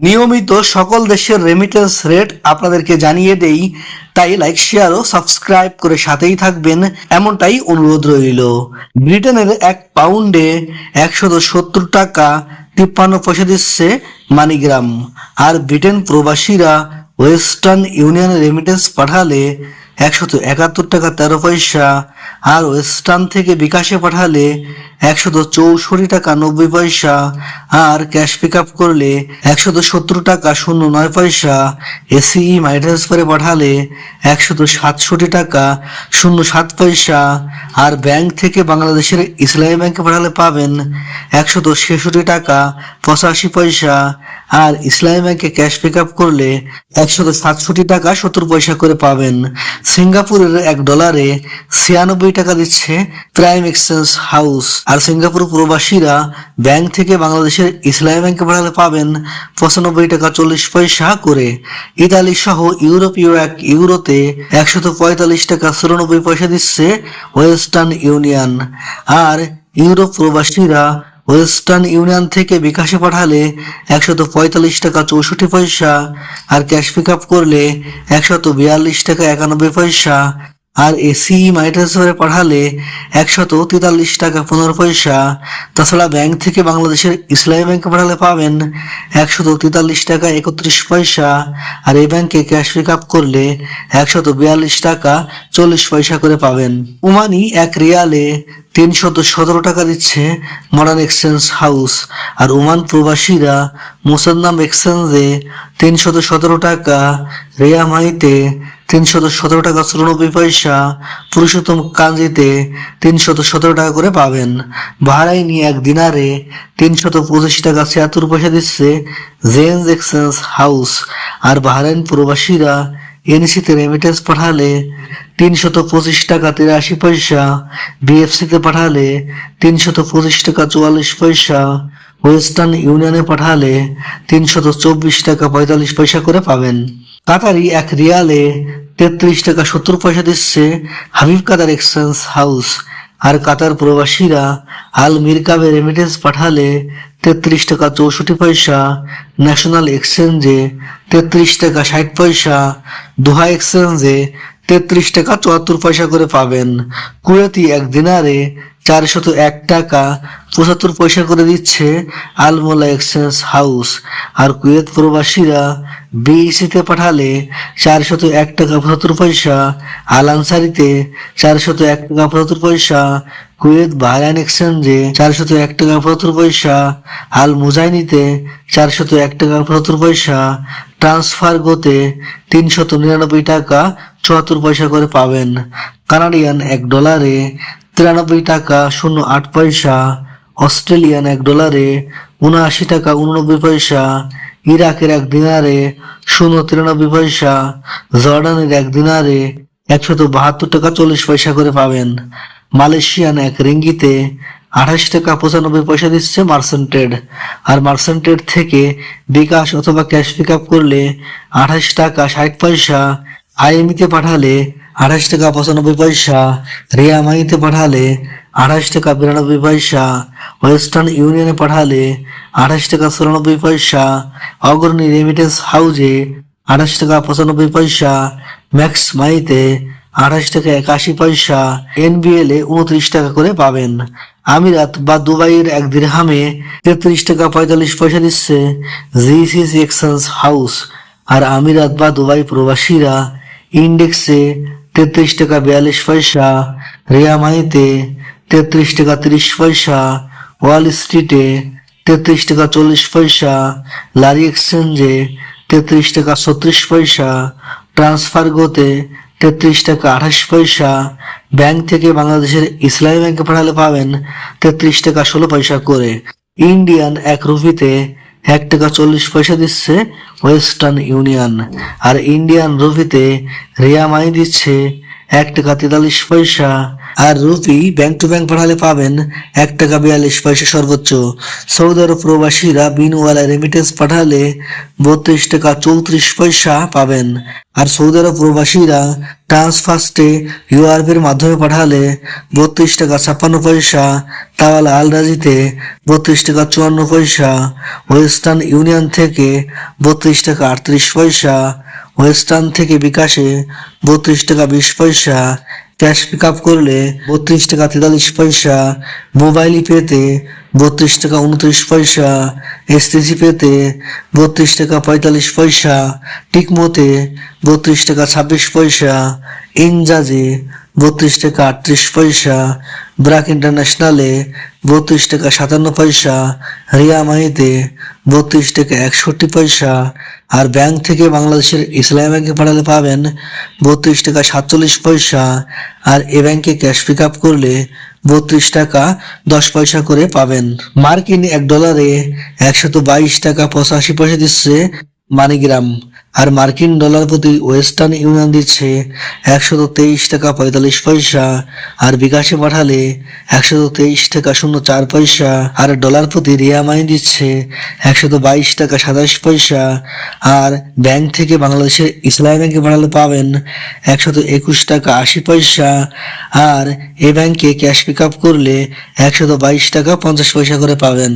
নিয়মিত সকল দেশের রেমিটেন্স রেট আপনাদেরকে জানিয়ে দেই, তাই লাইক শেয়ার ও সাবস্ক্রাইব করে সাথেই থাকবেন, এমনটাই অনুরোধ রইল। ব্রিটেনের এক পাউন্ডে একশত সত্তর টাকা তিপ্পান্ন পয়সা দিচ্ছে মানিগ্রাম। আর ব্রিটেন প্রবাসীরা ওয়েস্টার্ন ইউনিয়ন রেমিটেন্স পাঠালে একশত একাত্তর টাকা তেরো পয়সা, আর ওয়েস্টার্ন থেকে বিকাশে পাঠালে একশত চৌষট্টি টাকা নব্বই পয়সা, আর ক্যাশ পিক আপ করলে একশত সত্তর টাকা শূন্য নয় পয়সা, এসি মানি ট্রান্সফারে পাঠালে একশত সাতষট্টি টাকা শূন্য সাত পয়সা, আর ব্যাংক থেকে বাংলাদেশের ইসলামী ব্যাংকে পাঠালে পাবেন একশত ছেষট্টি টাকা পঁচাশি পয়সা আর ইসলামী ব্যাংকে ক্যাশ পিক আপ করলে একশত সাতষট্টি টাকা সত্তর পয়সা করে পাবেন। সিঙ্গাপুরের এক ডলারে ছিয়ানব্বই টাকা দিচ্ছে প্রাইম এক্সচেঞ্জ হাউস। আর সিঙ্গাপুর প্রবাসীরা ব্যাংক থেকে বাংলাদেশের ইসলামী ব্যাংকে পাঠালে পাবেন পঁচানব্বই টাকা চল্লিশ পয়সা করে। ইতালি সহ ইউরোপীয় এক ইউরোতে একশত পঁয়তাল্লিশ টাকা চুরানব্বই পয়সা দিচ্ছে ওয়েস্টার্ন ইউনিয়ন। আর ইউরোপ প্রবাসীরা ওয়েস্টার্ন ইউনিয়ন থেকে বিকাশে পাঠালে একশত পঁয়তাল্লিশ টাকা চৌষট্টি পয়সা আর ক্যাশ পিক আপ করলে একশত বিয়াল্লিশ টাকা একানব্বই পয়সা আর এসি মানি ট্রান্সফারে পাঠালে একশত তেতাল্লিশ টাকা পনেরো পয়সা। তাছাড়া ব্যাংক থেকে বাংলাদেশের ইসলামী ব্যাংকে পাঠালে পাবেন একশত তেতাল্লিশ টাকা একত্রিশ পয়সা আর এই ব্যাংকে ক্যাশ পিক আপ করলে একশত বিয়াল্লিশ টাকা চল্লিশ পয়সা করে পাবেন। উমানি এক রিয়ালে তিনশত সতেরো টাকা দিচ্ছে মডার্ন এক্সচেঞ্জ হাউস আর ওমান প্রবাসীরা মুসান্নাম এক্সচেঞ্জে তিনশত সতেরো টাকা রেয়ামাইতে তিনশত সতেরো টাকা চুরানব্বই পয়সা, পুরুষোত্তম কাঞ্জিতে তিনশত সতেরো টাকা করে পাবেন। বাহারাইনি এক দিনারে তিনশত পঁচিশ টাকা ছিয়াত্তর পয়সা দিচ্ছে জেন্স এক্সচেঞ্জ হাউস আর বাহারাইন প্রবাসীরা এনসিতে রেমিটেন্স পাঠালে তিনশত পঁচিশ টাকা তিরাশি পয়সা, বিএফসিতে পাঠালে তিনশত পঁচিশ টাকা চুয়াল্লিশ পয়সা, ওয়েস্টার্ন ইউনিয়নে পাঠালে তিনশত চব্বিশ টাকা পঁয়তাল্লিশ পয়সা করে পাবেন। কাতারি এক রিয়ালে তেত্রিশ টাকা সত্তর পয়সা দিচ্ছে হাবিব কাতার এক্সচেঞ্জ হাউস। আর কাতার প্রবাসীরা আল মিরকাবে রেমিটেন্স পাঠালে তেত্রিশ টাকা চৌষট্টি পয়সা ন্যাশনাল এক্সচেঞ্জে তেত্রিশ টাকা ষাট পয়সা দোহা এক্সচেঞ্জে তেত্রিশ টাকা চুয়াত্তর পয়সা করে পাবেন। কুয়েতি এক দিনারে চারশত এক টাকা পঁচাত্তর পয়সা করে দিচ্ছে আলমোলা এক্সচেঞ্জ হাউস। আর কুয়েত প্রবাসীরা বিইসিতে পাঠালে চারশত এক টাকা পঁচাত্তর পয়সা আল আনসারিতে চারশত এক টাকা পঁচাত্তর পয়সা, কুয়েত বাহরাইন এক্সচেঞ্জে চারশত এক টাকা পঁচাত্তর পয়সা আল মুজাইনিতে চারশত এক টাকা পঁচাত্তর পয়সা ট্রান্সফার গোতে তিনশত নিরানব্বই টাকা চুয়াত্তর পয়সা করে পাবেন। কানাডিয়ান এক ডলারে তিরানব্বই টাকা, শূন্য আট পয়সা, অস্ট্রেলিয়ান এক ডলারে, উনআশি টাকা, উননব্বই পয়সা, ইরাকের এক দিনারে, শূন্য তিরানব্বই পয়সা, জর্ডানের এক দিনারে একশত বাহাত্তর টাকা চল্লিশ পয়সা করে পাবেন। মালয়েশিয়ান এক রিঙ্গিতে আঠাশ টাকা পঁচানব্বই পয়সা দিচ্ছে মার্সেন্টেড। আর মার্সেন্টেড থেকে বিকাশ অথবা ক্যাশ পিক আপ করলে আঠাশ টাকা ষাট পয়সা আইএমিতে পাঠালে আঠাশ টাকা পঁচানব্বই পয়সা। রিয়া মাইতে পাঠালে আঠাশ টাকা বিরানব্বই পয়সা। ওয়েস্টার্ন ইউনিয়নে পাঠালে আঠাশ টাকা চুরানব্বই পয়সা। অগ্রণী রেমিটেন্স হাউজে আঠাশ টাকা পঁচানব্বই পয়সা। ম্যাক্স মাইতে আঠাশ টাকা একাশি পয়সা। এনবিএল এ উনত্রিশ টাকা করে পাবেন। আমিরাত বা দুবাইয়ের এক দিরহামে তেত্রিশ টাকা পঁয়তাল্লিশ পয়সা দিচ্ছে জিসিসি এক্সচেঞ্জ হাউস আর আমিরাত বা দুবাই প্রবাসীরা ইন্ডেক্সে তেত্রিশ টাকা বিয়াল্লিশ পয়সা রিয়ামাইতে তেত্রিশ টাকা তিরিশ পয়সা, ওয়াল স্ট্রিটে তেত্রিশ টাকা চল্লিশ পয়সা, লারি এক্সচেঞ্জে তেত্রিশ টাকা ছত্রিশ পয়সা, ট্রান্সফার গোতে তেত্রিশ টাকা আঠাশ পয়সা, ব্যাংক থেকে বাংলাদেশের ইসলামী ব্যাংকে পাঠালে পাবেন তেত্রিশ টাকা ষোলো পয়সা করে। ইন্ডিয়ান এক রুপিতে এক টাকা চল্লিশ পয়সা দিচ্ছে ওয়েস্টার্ন ইউনিয়ন। আর ইন্ডিয়ান রুপিতে রিয়ামাই দিচ্ছে এক টাকা তেতাল্লিশ পয়সা। আর রুপি ব্যাংক টু ব্যাংক পাঠালে পাবেন এক টাকা বিয়াল্লিশ পয়সা সর্বোচ্চ। সৌদি আরব প্রবাসীরা বিনওয়ালা রেমিটেন্স পাঠালে বত্রিশ টাকা চৌত্রিশ পয়সা পাবেন। আর সৌদি আরব প্রবাসীরা ট্রান্সফার্স্টে ইউআরপির মাধ্যমে পাঠালে বত্রিশ টাকা ছাপ্পান্ন পয়সা, তাওয়ালা আল রাজিতে বত্রিশ টাকা চুয়ান্ন পয়সা, ওয়েস্টার্ন ইউনিয়ন থেকে বত্রিশ টাকা আটত্রিশ পয়সা, ওয়েস্টার্ন থেকে বিকাশে বত্রিশ টাকা বিশ পয়সা ক্যাশ পিক আপ করলে বত্রিশ টাকা তেতাল্লিশ পয়সা মোবাইল পেতে বত্রিশ টাকা উনত্রিশ পয়সা এসটিসি পেতে বত্রিশ টাকা পঁয়তাল্লিশ পয়সা টিকমোতে বত্রিশ টাকা ছাব্বিশ পয়সা ইনজাজে বত্রিশ টাকা আটত্রিশ পয়সা, ব্রাক ইন্টারন্যাশনালে বত্রিশ টাকা সাতান্ন পয়সা, রিয়া মাহিতে বত্রিশ টাকা একষট্টি পয়সা, আর ব্যাংক থেকে বাংলাদেশের ইসলামী ব্যাংকে পাঠালে পাবেন বত্রিশ টাকা সাতচল্লিশ পয়সা, আর এ ব্যাংকে ক্যাশ পিক আপ করলে বত্রিশ টাকা দশ পয়সা করে পাবেন। মার্কিন এক ডলারে একশত বাইশ টাকা পঁচাশি পয়সা দিচ্ছে মানিগ্রাম। আর মার্কিন ডলার প্রতি ওয়েস্টার্ন ইউনিয়ন দিচ্ছে একশত তেইশ টাকা পঁয়তাল্লিশ পয়সা, আর বিকাশে পাঠালে একশত তেইশ টাকা শূন্য চার পয়সা, আর ডলার প্রতি রিয়ামাই দিচ্ছে একশত বাইশ টাকা সাতাশ পয়সা, আর ব্যাংক থেকে বাংলাদেশের ইসলামী ব্যাংকে পাঠালে পাবেন একশত একুশ টাকা আশি পয়সা, আর এ ব্যাংকে ক্যাশ পিক আপ করলে একশত বাইশ টাকা পঞ্চাশ পয়সা করে পাবেন।